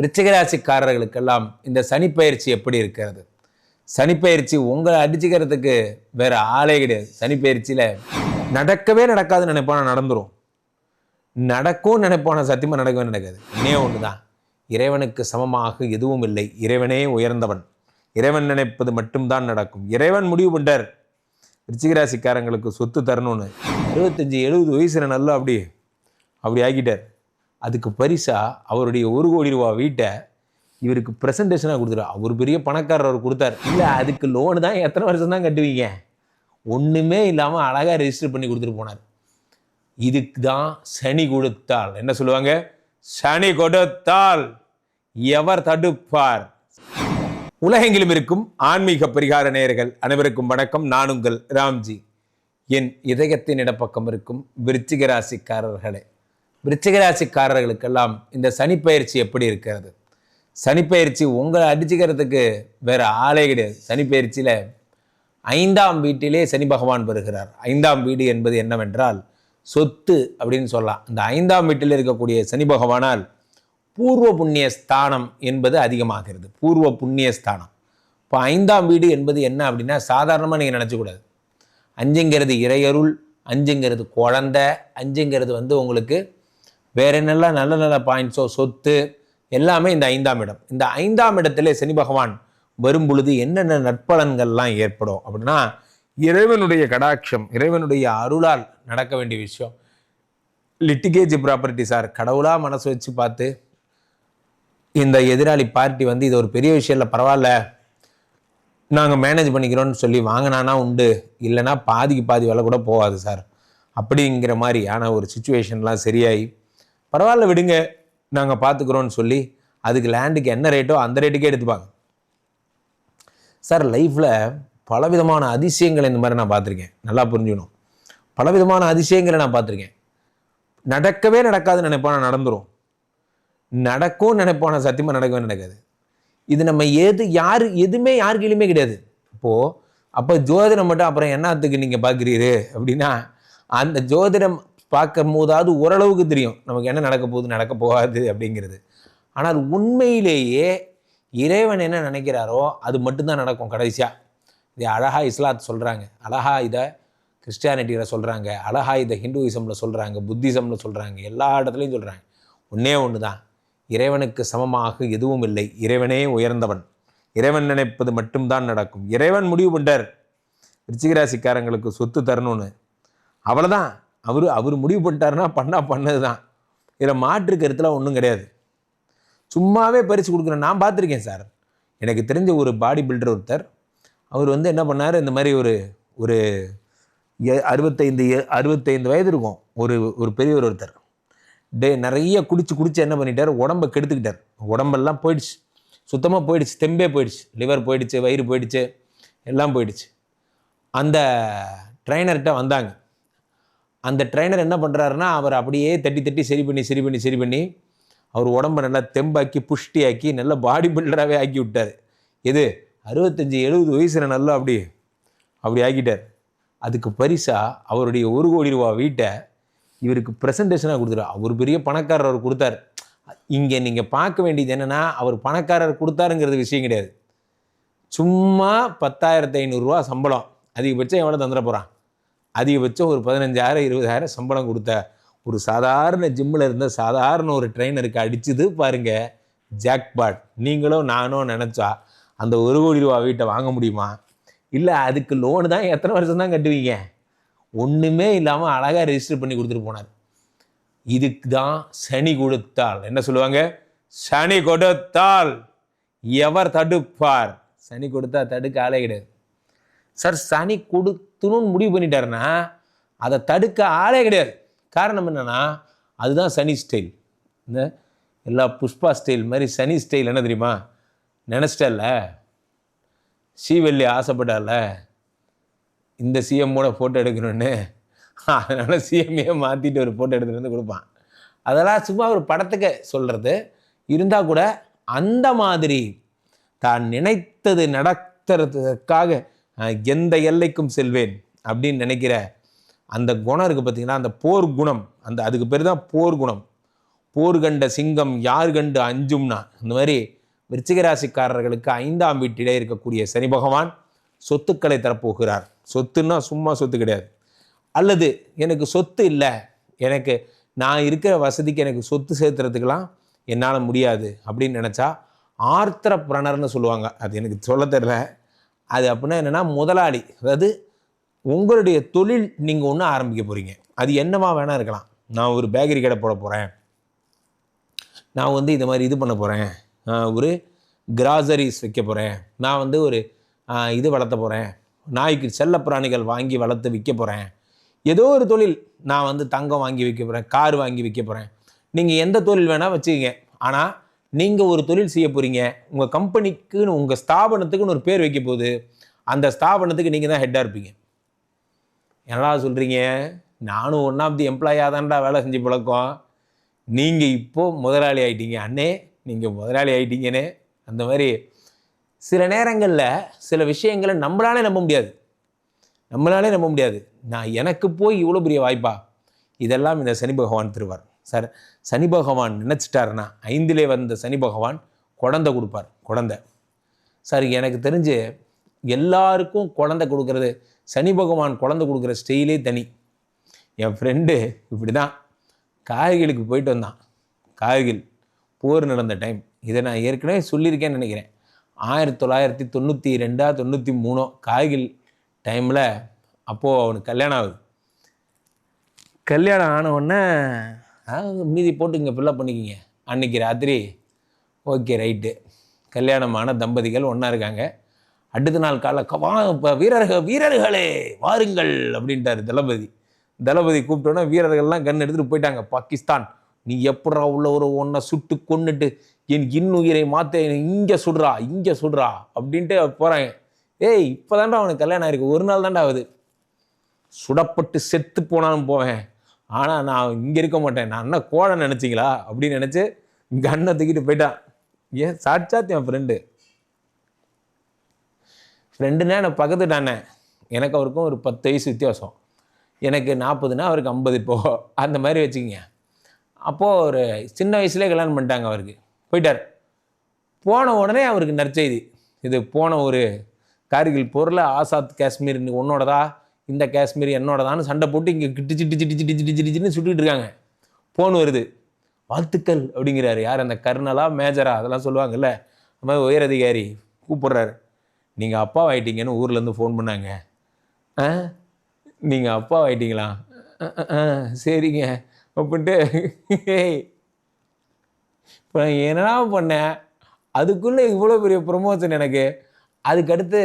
விருச்சிகராசிக்காரர்களுக்கெல்லாம் இந்த சனிப்பயிற்சி எப்படி இருக்கிறது? சனிப்பயிற்சி உங்களை அடிச்சுக்கிறதுக்கு வேறு ஆளே கிடையாது. சனிப்பயிற்சியில் நடக்கவே நடக்காதுன்னு நினைப்பான நடந்துடும் நடக்கும் நினைப்பான சத்தியமாக நடக்கவே நடக்காது. இன்னே ஒன்று தான் இறைவனுக்கு சமமாக எதுவும் இல்லை. இறைவனே உயர்ந்தவன். இறைவன் நினைப்பது மட்டும்தான் நடக்கும். இறைவன் முடிவு பண்ணார் விருச்சிகராசிக்காரங்களுக்கு சொத்து தரணும்னு. எழுபத்தஞ்சி எழுபது வயசுல நல்லா அப்படி அப்படி ஆக்கிட்டார். அதுக்கு பரிசாக அவருடைய ஒரு கோடி ரூபா வீட்டை இவருக்கு ப்ரெசன்டேஷனாக கொடுத்துரு அவர் பெரிய பணக்காரர் அவர் கொடுத்தார். இல்லை அதுக்கு லோனு தான் எத்தனை வருஷம் தான் கட்டுவீங்க? ஒன்றுமே இல்லாமல் அழகாக ரெஜிஸ்டர் பண்ணி கொடுத்துட்டு போனார். இதுக்கு தான் சனி கொடுத்தால் என்ன சொல்லுவாங்க? சனி கொடுத்தால் எவர் தடுப்பார்? உலகெங்கிலும் இருக்கும் ஆன்மீக பரிகார நேயர்கள் அனைவருக்கும் வணக்கம். நான் உங்கள் ராம்ஜி. என் இதயத்தின் இடப்பக்கம் இருக்கும் விருச்சிக ராசிக்காரர்களே. விருச்சிகராசிக்காரர்களுக்கெல்லாம் இந்த சனிப்பயிற்சி எப்படி இருக்கிறது? சனிப்பயிற்சி உங்களை அடிச்சுக்கிறதுக்கு வேறு ஆளே கிடையாது. சனிப்பயிற்சியில் ஐந்தாம் வீட்டிலே சனி பகவான் வருகிறார். ஐந்தாம் வீடு என்பது என்னவென்றால் சொத்து அப்படின்னு சொல்லலாம். இந்த ஐந்தாம் வீட்டில் இருக்கக்கூடிய சனி பகவானால் பூர்வ புண்ணிய ஸ்தானம் என்பது அதிகமாகிறது. பூர்வ புண்ணிய ஸ்தானம். இப்போ ஐந்தாம் வீடு என்பது என்ன அப்படின்னா சாதாரணமாக நீங்கள் நினச்சக்கூடாது. அஞ்சுங்கிறது இறையருள் அஞ்சுங்கிறது குழந்தை அஞ்சுங்கிறது வந்து உங்களுக்கு வேற என்னெல்லாம் நல்ல நல்ல பாயிண்ட்ஸோ சொத்து எல்லாமே இந்த ஐந்தாம் இடம். இந்த ஐந்தாம் இடத்திலே சனி பகவான் வரும் பொழுது என்னென்ன நற்பலன்கள்லாம் ஏற்படும் அப்படின்னா இறைவனுடைய கடாட்சம் இறைவனுடைய அருளால் நடக்க வேண்டிய விஷயம். லிட்டிகேஜ் ப்ராப்பர்ட்டி சார் கடவுளாக மனசு வச்சு பார்த்து இந்த எதிராளி பார்ட்டி வந்து இது ஒரு பெரிய விஷயம் இல்லை பரவாயில்ல. நாங்கள் மேனேஜ் பண்ணிக்கிறோம்னு சொல்லி வாங்கினானா உண்டு இல்லைன்னா பாதிக்கு பாதி விலை கூட போகாது சார். அப்படிங்கிற மாதிரியான ஒரு சுச்சுவேஷன்லாம் சரியாகி பரவாயில்ல விடுங்க நாங்கள் பார்த்துக்குறோன்னு சொல்லி அதுக்கு லேண்டுக்கு என்ன ரேட்டோ அந்த ரேட்டுக்கே எடுத்துப்பாங்க. சார் லைஃப்பில் பலவிதமான அதிசயங்களை இந்த மாதிரி நான் பார்த்துருக்கேன் நல்லா புரிஞ்சுக்கணும். பலவிதமான அதிசயங்களை நான் பார்த்துருக்கேன் நடக்கவே நடக்காதுன்னு நினைப்பான நடந்துடும் நடக்கும் நினைப்பான சத்தியமாக நடக்கவே நடக்காது. இது நம்ம எது யார் எதுவுமே யார் கிடையாது. இப்போது அப்போ ஜோதிடம் மட்டும் அப்புறம் என்னத்துக்கு நீங்கள் பார்க்குறீரு அப்படின்னா அந்த ஜோதிடம் பார்க்கும் போதாவது ஓரளவுக்கு தெரியும். நமக்கு என்ன நடக்க போகுது நடக்க போகாது அப்படிங்கிறது. ஆனால் உண்மையிலேயே இறைவன் என்ன நினைக்கிறாரோ அது மட்டும்தான் நடக்கும் கடைசியாக இது அழகா இஸ்லாத் சொல்கிறாங்க அழகா இதை கிறிஸ்டியானிட்டியில் சொல்கிறாங்க அழகா இதை ஹிந்துவிசமில் சொல்கிறாங்க புத்திசமில் சொல்கிறாங்க எல்லா இடத்துலையும் சொல்கிறாங்க ஒன்றே ஒன்று தான் இறைவனுக்கு சமமாக எதுவும் இல்லை. இறைவனே உயர்ந்தவன். இறைவன் நினைப்பது மட்டும்தான் நடக்கும். இறைவன் முடிவு பண்ணார் விருச்சிகராசிக்காரங்களுக்கு சொத்து தரணும்னு. அவ்வளோதான் அவர் அவர் முடிவு பண்ணிட்டாருன்னா பண்ணா பண்ணது தான் இதில் மாற்று கருத்தில் ஒன்றும் கிடையாது. சும்மாவே பரிசு கொடுக்குறேன் நான் பார்த்துருக்கேன் சார். எனக்கு தெரிஞ்ச ஒரு பாடி பில்டர் ஒருத்தர். அவர் வந்து என்ன பண்ணார்? இந்த மாதிரி ஒரு ஒரு அறுபத்தைந்து அறுபத்தைந்து வயது இருக்கும். ஒரு ஒரு பெரியவர் ஒருத்தர். டே நிறைய குடிச்சு குடிச்சு என்ன பண்ணிட்டார்? உடம்ப கெடுத்துக்கிட்டார். உடம்பெல்லாம் போயிடுச்சு. சுத்தமாக போயிடுச்சு. தெம்பே போயிடுச்சு. லிவர் போயிடுச்சு வயிறு போயிடுச்சு எல்லாம் போயிடுச்சு. அந்த ட்ரைனர்கிட்ட வந்தாங்க. அந்த ட்ரைனர் என்ன பண்ணுறாருன்னா அவர் அப்படியே தட்டி தட்டி சரி பண்ணி சரி பண்ணி சரி பண்ணி அவர் உடம்ப நல்லா தெம்பாக்கி புஷ்டியாக்கி நல்லா பாடி பில்டராகவே ஆக்கி விட்டார். எது? அறுபத்தஞ்சி எழுபது வயசில் நல்லா அப்படி அப்படி ஆக்கிட்டார். அதுக்கு பரிசாக அவருடைய ஒரு கோடி ரூபா வீட்டை இவருக்கு ப்ரெசன்டேஷனாக கொடுத்துரு அவர் பெரிய பணக்காரர் அவர் கொடுத்தார். இங்கே நீங்கள் பார்க்க வேண்டியது என்னென்னா அவர் பணக்காரர் கொடுத்தாருங்கிறது விஷயம் கிடையாது. சும்மா பத்தாயிரத்து ஐநூறுரூவா சம்பளம். அதிகபட்சம் எவ்வளோ தந்துட போகிறான் அதிகபட்சம் ஒரு பதினஞ்சாயிரம் இருபதாயிரம் சம்பளம் கொடுத்த ஒரு சாதாரண ஜிம்மில் இருந்த சாதாரண ஒரு ட்ரெயினருக்கு அடிச்சுது பாருங்கள் ஜாக்பாட் நீங்களும் நானும் நினச்சா அந்த ஒரு கோடி ரூபா வீட்டை வாங்க முடியுமா? இல்லை அதுக்கு லோனு தான் எத்தனை வருஷம் தான் கட்டுவீங்க? ஒன்றுமே இல்லாமல் அழகாக ரெஜிஸ்டர் பண்ணி கொடுத்துட்டு போனார். இதுக்கு தான் சனி கொடுத்தால் என்ன சொல்லுவாங்க? சனி கொடுத்தால் எவர் தடுப்பார்? சனி கொடுத்தா தடுக்க ஆளே கிடையாது. சார் சனி கொடுத்துணும்னு முடிவு பண்ணிட்டாருன்னா அதை தடுக்க ஆளே கிடையாது. காரணம் என்னென்னா அதுதான் சனி ஸ்டைல் இந்த எல்லா புஷ்பா ஸ்டைல் மாதிரி சனி ஸ்டைல் என்ன தெரியுமா? நினச்சிட்டல சீவெல்லி ஆசைப்பட்டால இந்த சிஎம்மோட ஃபோட்டோ எடுக்கணும்னு. அதனால் சிஎம்ஏ மாற்றிட்டு ஒரு ஃபோட்டோ எடுத்துகிட்டு வந்து கொடுப்பான். அதெல்லாம் சும்மா ஒரு படத்துக்கு சொல்கிறது இருந்தால் கூட அந்த மாதிரி தான் நினைத்தது நடத்துறதுக்காக எந்த எல்லைக்கும் செல்வேன் அப்படின்னு நினைக்கிற அந்த குணம் இருக்குது பார்த்தீங்கன்னா அந்த போர் குணம். அந்த அதுக்கு பேர் தான் போர் குணம். போர் கண்ட சிங்கம் யார் கண்டு அஞ்சும்னா? இந்த மாதிரி விருச்சிகராசிக்காரர்களுக்கு ஐந்தாம் வீட்டிலே இருக்கக்கூடிய சனி பகவான் சொத்துக்களை தரப்போகிறார். சொத்துன்னா சும்மா சொத்து கிடையாது. அல்லது எனக்கு சொத்து இல்லை. எனக்கு நான் இருக்கிற வசதிக்கு எனக்கு சொத்து சேர்த்துறதுக்கெல்லாம் என்னால் முடியாது அப்படின்னு நினச்சா ஆர்த்திர பிரணர்னு சொல்லுவாங்க. அது எனக்கு சொல்ல தெரில அது அப்படின்னா என்னென்னா முதலாளி அதாவது உங்களுடைய தொழில் நீங்கள் ஒன்று ஆரம்பிக்க போகிறீங்க அது என்னவா வேணால் இருக்கலாம். நான் ஒரு பேக்கரி கடை போட போகிறேன் நான் வந்து இது மாதிரி இது பண்ண போகிறேன் ஒரு கிராசரிஸ் வைக்க போகிறேன் நான் வந்து ஒரு இது வளர்த்த போகிறேன் நாய்க்கு செல்லப்பிராணிகள் வாங்கி வளர்த்து விற்க போகிறேன் ஏதோ ஒரு தொழில் நான் வந்து தங்கம் வாங்கி விற்க போகிறேன் கார் வாங்கி விற்க போகிறேன் நீங்கள் எந்த தொழில் வேணால் வச்சுக்கோங்க. ஆனால் நீங்கள் ஒரு தொழில் செய்ய போகிறீங்க உங்கள் கம்பெனிக்குன்னு உங்கள் ஸ்தாபனத்துக்குன்னு ஒரு பேர் வைக்க போகுது அந்த ஸ்தாபனத்துக்கு நீங்கள் தான் ஹெட்டாக இருப்பீங்க. என்னடா சொல்கிறீங்க நானும் ஒன் ஆஃப் தி எம்ப்ளாயாக தான்டா வேலை செஞ்சு பழக்கம். நீங்கள் இப்போது முதலாளி ஆகிட்டீங்க அண்ணே நீங்கள் முதலாளி ஆகிட்டீங்கன்னு அந்த மாதிரி சில நேரங்களில் சில விஷயங்களை நம்மளாலே நம்ப முடியாது. நம்மளாலே நம்ப முடியாது. நான் எனக்கு போய் இவ்வளோ பெரிய வாய்ப்பா? இதெல்லாம் இந்த சனி பகவான் திருவார். சார். சனி பகவான் நினச்சிட்டாருன்னா ஐந்திலே வந்த சனி பகவான் குழந்தை கொடுப்பார் குழந்தை. சார் எனக்கு தெரிஞ்சு எல்லாருக்கும் குழந்தை கொடுக்கறது சனி பகவான் குழந்தை கொடுக்குற ஸ்டைலே தனி. என் ஃப்ரெண்டு இப்படி தான் கார்கிலுக்கு போயிட்டு வந்தான். கார்கில் போர் நடந்த டைம் இதை நான் ஏற்கனவே சொல்லியிருக்கேன்னு நினைக்கிறேன். ஆயிரத்தி தொள்ளாயிரத்தி தொண்ணூற்றி ரெண்டா தொண்ணூற்றி மூணோ கார்கில் டைமில் அப்போது அவனுக்கு கல்யாணம் ஆகுது. கல்யாணம் ஆனவுடனே மீதி போட்டு இங்கே ஃபில்லப் பண்ணிக்கிங்க. அன்னைக்கு ராத்திரி ஓகே ரைட்டு கல்யாணமான தம்பதிகள் ஒன்றா இருக்காங்க. அடுத்த நாள் காலை வா இப்போ வீரர்கள் வீரர்களே வாருங்கள் அப்படின்ட்டாரு தளபதி. தளபதி கூப்பிட்டோன்னே வீரர்கள்லாம் கண் எடுத்துகிட்டு போயிட்டாங்க. பாகிஸ்தான் நீ எப்படா உள்ள ஒரு ஒன்றை சுட்டு கொன்னுட்டு என் இன்னுயிரை மாற்ற இங்கே சுடுறா இங்கே சுடுறா அப்படின்ட்டு போகிறாங்க ஏய் இப்போ அவனுக்கு கல்யாணம் ஆயிருக்கு ஒரு நாள் தான்டா ஆகுது. சுடப்பட்டு செத்து போனாலும் போவேன். ஆனால் நான் இங்கே இருக்க மாட்டேன். நான் என்ன கோழை நினச்சிங்களா? அப்படின்னு நினச்சி கண்ணை தூக்கிட்டு போயிட்டான். ஏன்? சாட்சாத் என் ஃப்ரெண்டு ஃப்ரெண்டுனா எனக்கு பக்கத்துட்டானே எனக்கு அவருக்கும் ஒரு பத்து வயசு வித்தியாசம். எனக்கு நாற்பதுனா அவருக்கு ஐம்பது இப்போ. அந்த மாதிரி வச்சுக்கிங்க. அப்போது ஒரு சின்ன வயசுலேயே கல்யாணம் பண்ணிட்டாங்க அவருக்கு. போயிட்டார். போன உடனே அவருக்கு நற்செய்தி. இது போன ஒரு கார்கில் பொருளை ஆசாத் காஷ்மீர் உன்னோடதா இந்த காஷ்மீர் என்னோடதான்னு சண்டை போட்டு இங்கே கிட்டு டிச்சு டிச்சு டிச்சு டிச்சு டிச்சுன்னு சுட்டுக்கிட்டு இருக்காங்க. ஃபோன் வருது. வாழ்த்துக்கள் அப்படிங்கிறாரு. யார் அந்த கர்னலா மேஜரா? அதெல்லாம் சொல்லுவாங்கல்ல. அந்த மாதிரி உயர் அதிகாரி கூப்பிட்றாரு. நீங்கள் அப்பா ஆயிட்டீங்கன்னு ஊர்லேருந்து ஃபோன் பண்ணாங்க. ஆ? நீங்கள் அப்பா ஆயிட்டீங்களா சரிங்க. அப்படின்ட்டு ஏய் இப்போ நான் என்னடா பண்ணேன் அதுக்குள்ளே இவ்வளோ பெரிய ப்ரொமோஷன் எனக்கு. அதுக்கடுத்து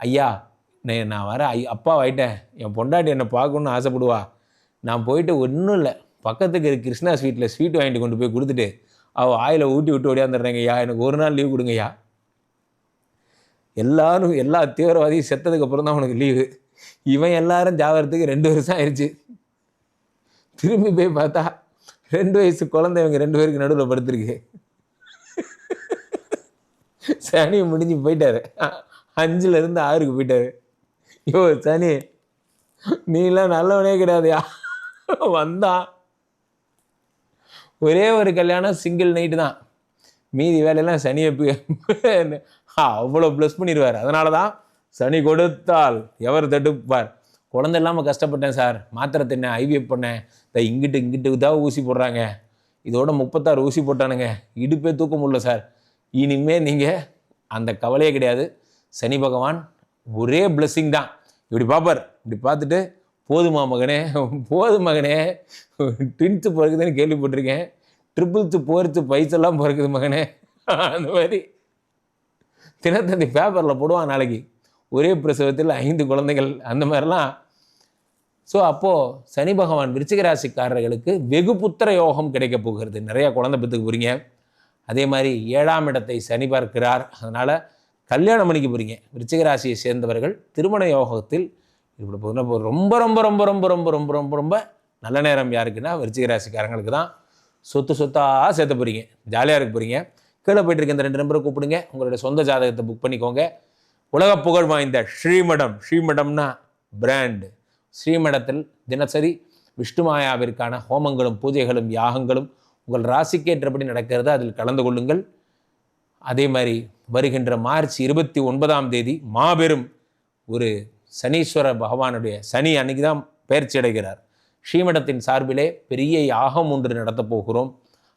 ஐயா நான் நான் வர ஐ அப்பா ஆயிட்டேன் என் பொண்டாட்டி என்னை பார்க்கணுன்னு ஆசைப்படுவா. நான் போயிட்டு ஒன்றும் இல்லை. பக்கத்துக்கு கிருஷ்ணா ஸ்வீட்டில் ஸ்வீட் வாங்கிட்டு கொண்டு போய் கொடுத்துட்டு அவள் ஆயில ஊட்டி விட்டு ஓடியாந்துடுறேங்க ஐயா. எனக்கு ஒரு நாள் லீவ் கொடுங்கய்யா. எல்லாரும் எல்லா தீவிரவாதியும் செத்ததுக்கப்புறம் தான் உனக்கு லீவு. இவன் எல்லாரும் ஜாவரத்துக்கு ரெண்டு வருஷம் ஆயிடுச்சு திரும்பி போய் பார்த்தா ரெண்டு வயசு குழந்தை இவங்க ரெண்டு பேருக்கு நடுவில் படுத்துருக்கு. சனி முடிஞ்சு போயிட்டாரு. அஞ்சுலேருந்து இருந்து ஆறுக்கு போயிட்டாரு. யோ சனி. நீலாம் நல்லவனே கிடையாதுயா? வந்தான் ஒரே ஒரு கல்யாணம் சிங்கிள் நைட்டு தான். மீதி வேலையெல்லாம் சனியை பி- அவ்வளோ ப்ளஸ் பண்ணிடுவார். அதனால தான் சனி கொடுத்தால் எவர் தடுப்பார். குழந்தை இல்லாமல் கஷ்டப்பட்டேன் சார். மாத்திரை தின்னேன் ஐவிஎஃப் பண்ணேன். இந்த இங்கிட்டு இங்கிட்டு தான் ஊசி போடுறாங்க. இதோட முப்பத்தாறு ஊசி போட்டானுங்க. இடுப்பே தூக்க முடியல சார். இனிமே நீங்கள் அந்த கவலையே கிடையாது. சனி பகவான் ஒரே பிளெஸ்ஸிங் தான். இப்படி பார்ப்பார் இப்படி பார்த்துட்டு போதுமா மகனே போது மகனே டென்த்து பிறகுதுன்னு கேள்விப்பட்டிருக்கேன். ட்ரிபிள்த்து போர்த்து பைசெல்லாம் பிறக்குது மகனே. அந்த மாதிரி. தினத்தந்தி பேப்பரில் போடுவான் நாளைக்கு. ஒரே பிரசவத்தில் ஐந்து குழந்தைகள் அந்த மாதிரிலாம். ஸோ அப்போது சனி பகவான் விருச்சிகராசிக்காரர்களுக்கு வெகு புத்திர யோகம் கிடைக்க போகிறது. நிறையா குழந்தை பெற்றுக்க போகிறீங்க அதே மாதிரி ஏழாம் இடத்தை சனி பார்க்கிறார். அதனால் கல்யாணம் பண்ணிக்க போகிறீங்க விருச்சிகராசியை சேர்ந்தவர்கள் திருமண யோகத்தில் இப்படி போதுன்னா ரொம்ப ரொம்ப ரொம்ப ரொம்ப ரொம்ப ரொம்ப ரொம்ப ரொம்ப நல்ல நேரம் யாருக்குன்னா விருச்சிகராசிக்காரங்களுக்கு தான். சொத்து சொத்தாக சேர்த்த போகிறீங்க ஜாலியாக இருக்க போகிறீங்க கீழே போயிட்டு இருக்க இந்த ரெண்டு நம்பரை கூப்பிடுங்க. உங்களுடைய சொந்த ஜாதகத்தை புக் பண்ணிக்கோங்க. உலக புகழ் வாய்ந்த ஸ்ரீமடம். ஸ்ரீமடம்னா பிராண்டு ஸ்ரீமடத்தில் தினசரி விஷ்ணுமாயாவிற்கான ஹோமங்களும் பூஜைகளும் யாகங்களும் உங்கள் ராசிக்கேற்றபடி நடக்கிறது அதில் கலந்து கொள்ளுங்கள். அதே மாதிரி வருகின்ற மார்ச் இருபத்தி ஒன்பதாம் தேதி மாபெரும் ஒரு சனீஸ்வர பகவானுடைய சனி அன்னைக்கு தான் பயிற்சி அடைகிறார். ஸ்ரீமடத்தின் சார்பிலே பெரிய யாகம் ஒன்று நடத்தப் போகிறோம்.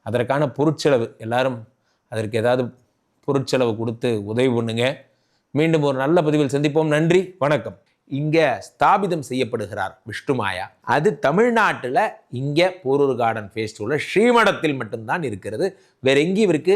அதற்கான பொருட்செலவு எல்லாரும் அதற்கு ஏதாவது பொருட்செலவு கொடுத்து உதவி பண்ணுங்க. மீண்டும் ஒரு நல்ல பதிவில் சந்திப்போம். நன்றி வணக்கம். இங்கே ஸ்தாபிதம் செய்யப்படுகிறார் விஷ்ணுமாயா அது தமிழ்நாட்டில் இங்கே போரூர் கார்டன் ஃபேஸ்டிவலில் ஸ்ரீமடத்தில் மட்டும்தான் இருக்கிறது. வேற எங்கேயும் இவருக்கு